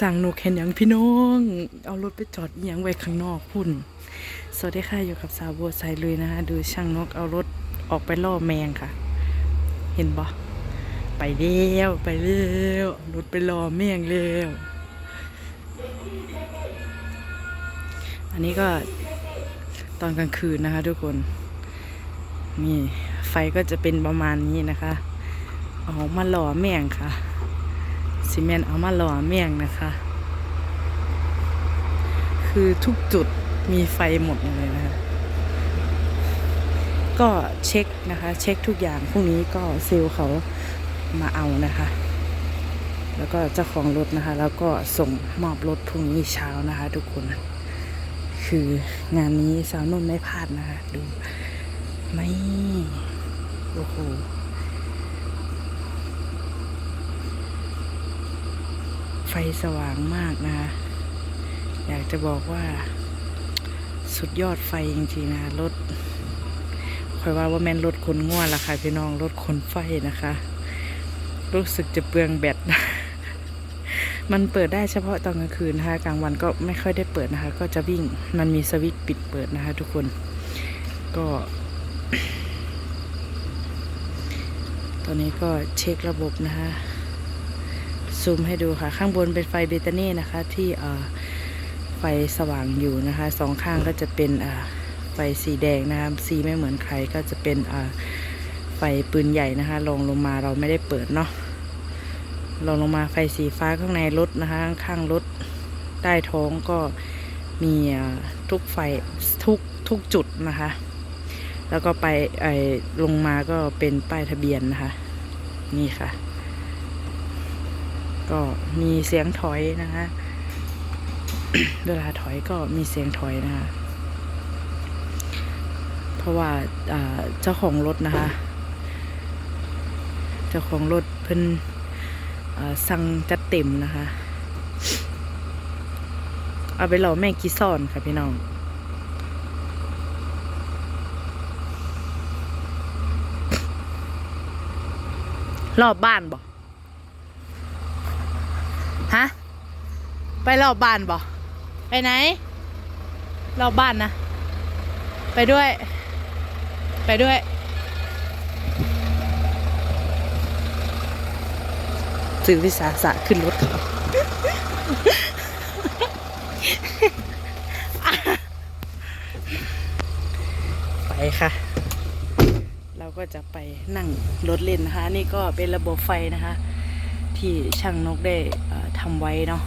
สั่งนกเห็นอย่างพี่น้อง เอารถไปจอดอหยังไว้ข้างนอกพุ่น สวัสดีค่ะอยู่กับสาวบัวสายลุยนะคะดูช่างนกเอารถออกไปล่อแมงค่ะ เห็นบ่ไปเร็วไปเร็วรถไปล่อแมงเร็วอันนี้ก็ตอนกลางคืนนะคะ ทุกคน นี่ไฟก็จะเป็นประมาณนี้นะคะออกมาหล่อแมงค่ะ ซีเมนต์เอามาหล่อเมี่ยงนะคะ คือทุกจุดมีไฟหมดเลยนะคะ ก็เช็คนะคะ เช็คทุกอย่างพรุ่งนี้ก็เซลล์เขามาเอานะคะ แล้วก็เจ้าของรถนะคะ แล้วก็ส่งมอบรถพรุ่งนี้เช้านะคะ ทุกคน คืองานนี้สาวนุ่นไม่พลาดนะคะ ดู ไม่ โอ้โห ไฟสว่างมากนะคะ อยากจะบอกว่า สุดยอดไฟจริงๆนะรถคอยว่าว่าแม่นรถขนง่วนละค่ะพี่น้องรถขนไฟนะคะ รู้สึกจะเปลืองแบตมันเปิดได้เฉพาะตอนกลางคืนนะคะกลางวันก็ไม่ค่อยได้เปิดนะคะ ก็จะวิ่งมันมีสวิตช์ปิดเปิดนะคะ ทุกคนก็ ตอนนี้ก็เช็คระบบนะคะ ซูมให้ดูค่ะ ข้างบนเป็นไฟเบตานี่นะคะ ที่ไฟสว่างอยู่นะคะสองข้างก็จะเป็นไฟสีแดงนะคะสีไม่เหมือนใครก็จะเป็นไฟปืนใหญ่นะคะลงลงมาเราไม่ได้เปิดเนาะลงลงมาไฟสีฟ้าข้างในรถนะคะ ข้างรถใต้ท้องก็มีทุกไฟทุกทุกจุดนะคะ แล้วก็ไปไอลงมาก็เป็นป้ายทะเบียนนะคะ นี่ค่ะ ก็มีเสียงถอยนะคะเวลาถอยก็มีเสียงถอยนะคะ เพราะว่าเจ้าของรถนะคะ เจ้าของรถเพิ่นสั่งจัดเต็มนะคะ เอาไปหล่อแม่กีซ่อนค่ะพี่น้องรอบบ้านบ่ ฮะ ไปรอบบ้านบ่ไปไหน รอบบ้านนะ ไปด้วย ไปด้วย สื่อวิสาสะขึ้นรถเขาไปค่ะ เราก็จะไปนั่งรถเล่นนะคะ นี่ก็เป็นระบบไฟนะคะ ที่ช่างนกได้เอ่อทำไว้เนาะ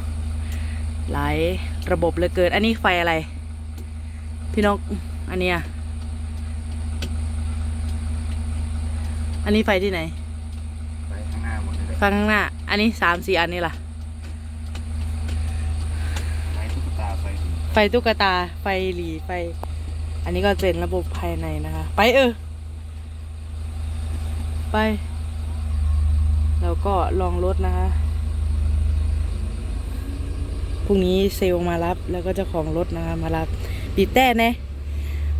หลายระบบเหลือเกิน อันนี้ไฟอะไร พี่นก อันเนี้ยอันนี้ไฟที่ไหนไปข้างหน้าหมดเลยไฟข้างหน้า อันนี้สามสี่อันนี้ล่ะไม้ตุ๊กตา ไฟถึงไฟตุ๊กตา ไฟหลีไฟ อันนี้ก็เป็นระบบภายในนะคะ ไปเออ ไป แล้วก็ลองรถนะคะพรุ่งนี้เซลมารับแล้วก็เจ้าของรถนะคะมารับปีแต่เน่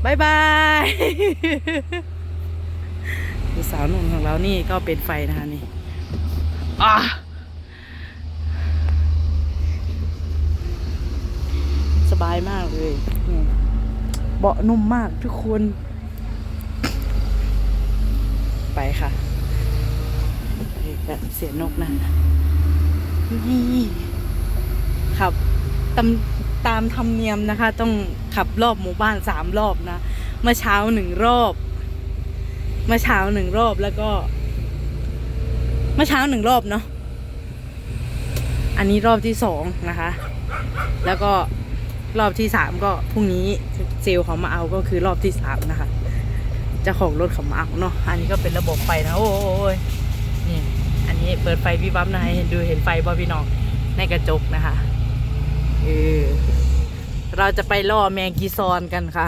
บายบายสาวหนุ่มของเรานี่ก็เป็นไฟนะคะนี่อะสบายมากเลยเบาะนุ่มมากทุกคน ไปค่ะ แบบเสียนกนะนี่ขับตามตามธรรมเนียมนะคะ ต้องขับรอบหมู่บ้านสามรอบนะเมื่อเช้าหนึ่งรอบเมื่อเช้าหนึ่งรอบแล้วก็เมื่อเช้าหนึ่งรอบเนาะอันนี้รอบที่สองนะคะ แล้วก็รอบที่สามก็พรุ่งนี้เซลเขามาเอาก็คือรอบที่สามนะคะเจ้าของรถเขามาเอาเนาะอันนี้ก็เป็นระบบไฟนะโอ้ยนี่อั นี้เปิดไฟวิบวับนะให้เห็นดูเห็นไฟบอพี่น้องในกระจกนะคะเออเราจะไปล่อแมงกีซอนกันค่ะ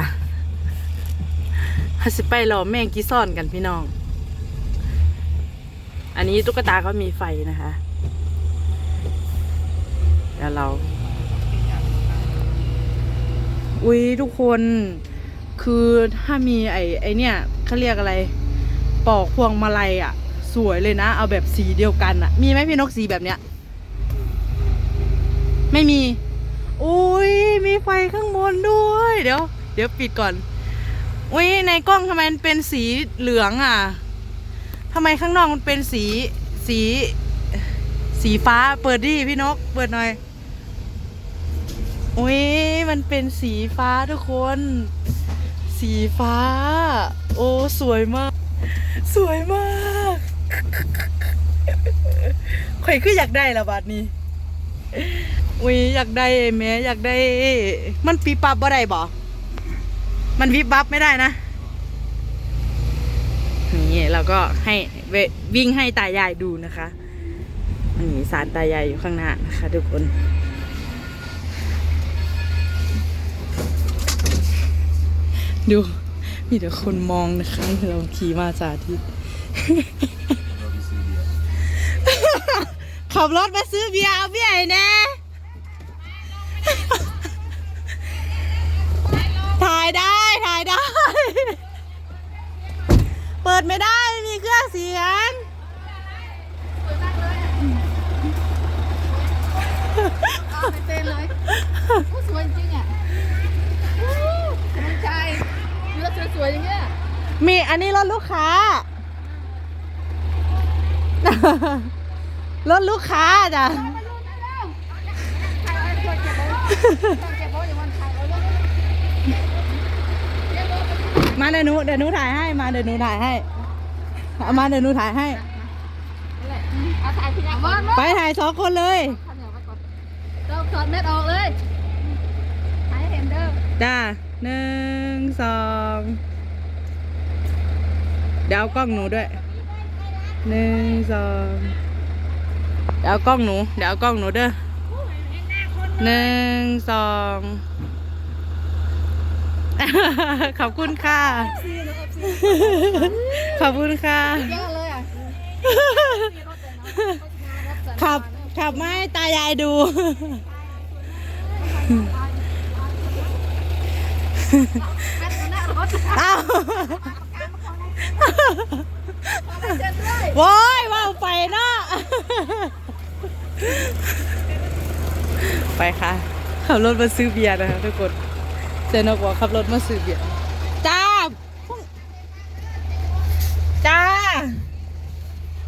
เราจะไปล่อแมงกีซอนกันพี่น้อง อันนี้ตุ๊กตาเขามีไฟนะคะแล้วเรา อุ้ยทุกคนคือถ้ามีไอ้ไอ้เนี่ยเขาเรียกอะไร ปอกพวงมาลัยอะ สวยเลยนะ เอาแบบสีเดียวกันอะมีไหมพี่นกสีแบบเนี้ย ไม่มี อุ้ยมีไฟข้างบนด้วย เดี๋ยว เดี๋ยวปิดก่อน อุ้ยในกล้องทำไมมันเป็นสีเหลืองอะทำไมข้างนอกมันเป็นสีสี สีฟ้าเปิดดิพี่นก เปิดหน่อย อุ้ยมันเป็นสีฟ้าทุกคน สีฟ้า โอ้ สวยมาก สวยมาก ข่อยคืออยากได้ละบาทนี้ อุ้ยอยากได้แม่อยากได้ มันปีปับบ่ได้บ่มันวิบวับไม่ได้นะ นี่เราก็ให้วิ่งให้ตายายดูนะคะนี่สารตายายอยู่ข้างหน้านะคะทุกคน ดู มีแต่คนมองนะคะเราขี่มาสาธิต ขับรถมาซื้อเบียร์เอาเบียร์ให้แน่ถ่ายได้ถ่ายได้ เปิดไม่ได้ไม่มีเครื่องเสียงเอาไปเต็มเลยโอ้สวยจริงอะโอ้กำลังใจเนื้อสวยๆอย่างเงี้ย มีอันนี้รถลูกค้า รถลูกค้าจ้ะมาดูได้แล้วถ่ายเอาตัวเก็บไว้ตัวเก็บไว้อย่างวันถ่ายเอาเลยเก็บไว้มาเดี๋ยวหนูเดี๋ยวหนูถ่ายให้มาเดี๋ยวหนูถ่ายให้เอามาเดี๋ยวหนูถ่ายให้นั่นแหละเอาถ่ายพี่ยามอนไปถ่ายสองคนเลยข้าวเหนียวไปก่อนเราถอดเม็ดออกเลยถ่ายให้เห็นเด้อจ้าหนึ่งสองเดี๋ยวเอากล้องหนูด้วยหนึ่งสอง เดี๋ยวเอากล้องหนู เดี๋ยวเอากล้องหนูเด้อหนึ่งสองขอบคุณค่ะ ขอบคุณค่ะ เยอะเลยอะขับขับมาให้ตายายดูแม่ตัวหน้ารถอ้าวเจ็บเลยโว้ยว่าไปเนาะ ไปค่ะขับรถมาซื้อเบียร์นะคะทุกคนเซนบอกว่าขับรถมาซื้อเบียร์จ้าจ้า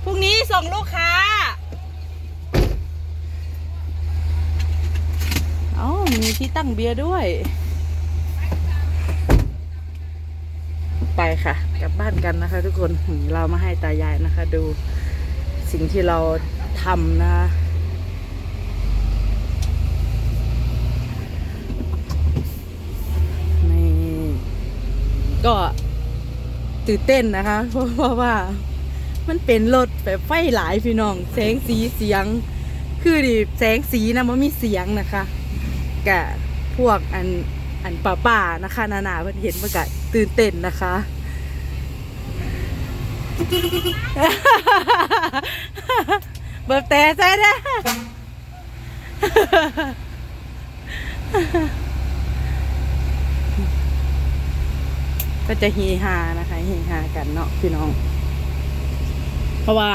พรุ่งนี้ส่งลูกค้าอ๋อมีที่ตั้งเบียร์ด้วย ไปค่ะ กลับบ้านกันนะคะ ทุกคนเรามาให้ตายายนะคะ ดูสิ่งที่เราทำนะคะนี่ ก็ตื่นเต้นนะคะ เพราะเพราะว่ามันเป็นรถแบบไฟหลายพี่น้อง แสงสีเสียง คือดิแสงสีนะมันมีเสียงนะคะกะพวกอันอันป่าป่านะคะนานาเพิ่นเห็นเมื่อกะตื่นเต้นนะคะเบิบแต่ใช่ไหม ก็จะเฮีฮานะคะเฮีฮากันเนาะพี่น้อง เพราะว่า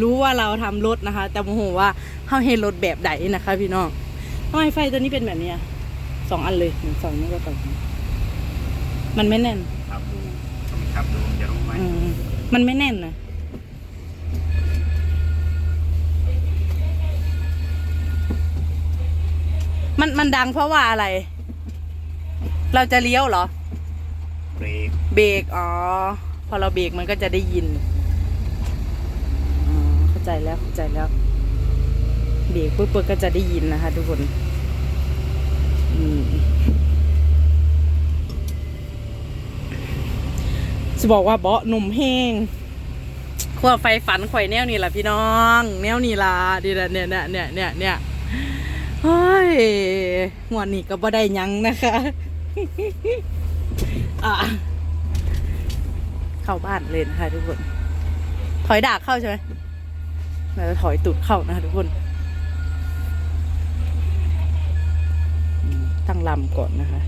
รู้ว่าเราทำรถนะคะ แต่โมโหว่าเขาเห็นรถแบบไหนนะคะ พี่น้องทำไมไฟตัวนี้เป็นแบบนี้อะสองอันเลยหนึ่งสองนี่ก็สองมันไม่แน่นขับดูต้องขับดูมันจะรู้ไหมอืมมันไม่แน่นนะมันมันดังเพราะว่าอะไร เราจะเลี้ยวเหรอเบ รกเบรกอ๋อ พอเราเบรกมันก็จะได้ยินอ๋อเข้าใจแล้วเข้าใจแล้ว เบรกปุ๊บปุ๊บก็จะได้ยินนะคะ ทุกคน อืมจะบอกว่าเบาะหนุ่มแห้งขั้วไฟฝันข่อยแนวนี่ล่ะพี่น้อง แนวนี่ล่ะดีละเนี่ยเนี่ยเนี่ยเนี่ยเนี่ยเฮ้ยงวนี้ก็บ่ได้ยังนะคะอะ เข้าบ้านเลยนะคะทุกคน ถอยดากเข้าใช่ไหมเราจะถอยตูดเข้านะคะทุกคน ตั้งลำก่อนนะคะ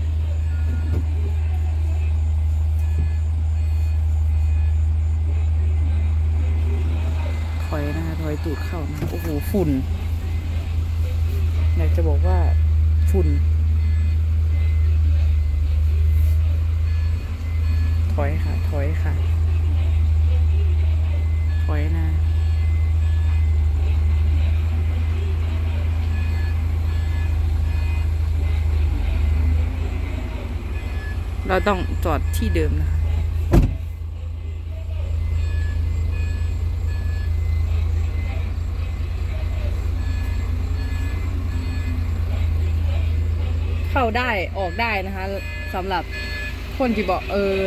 ถอยนะคะถอยตูดเข้านะโอ้โหฝุ่น อยากจะบอกว่าฝุ่น ถอยค่ะ ถอยค่ะ ถอยนะ เราต้องจอดที่เดิมนะคะเข้าได้ออกได้นะคะสำหรับคนที่บอกเออ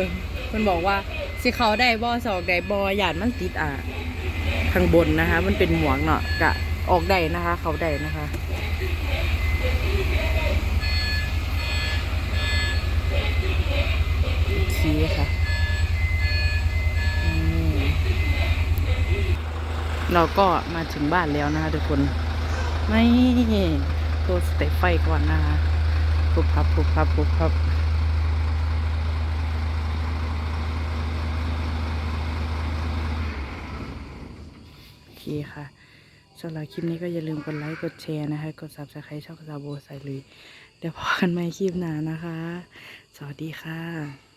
มันบอกว่าสิเขาได้บอสออกได้บอหยาดมันติดอะข้างบนนะคะ มันเป็นหมวกเนาะกะออกได้นะคะ เขาได้นะคะโอเคค่ะเราก็มาถึงบ้านแล้วนะคะทุกคน ไม่ตัวสเตปไฟก่อนนะคะปุบพับปุบพับปุบพับ โอเคค่ะสำหรับคลิปนี้ก็อย่าลืมกดไลค์กดแชร์นะคะ กด subscribe ช่องซาโบใส่เลยเดี๋ยวพอกันใหม่คลิปหน้านะคะ สวัสดีค่ะ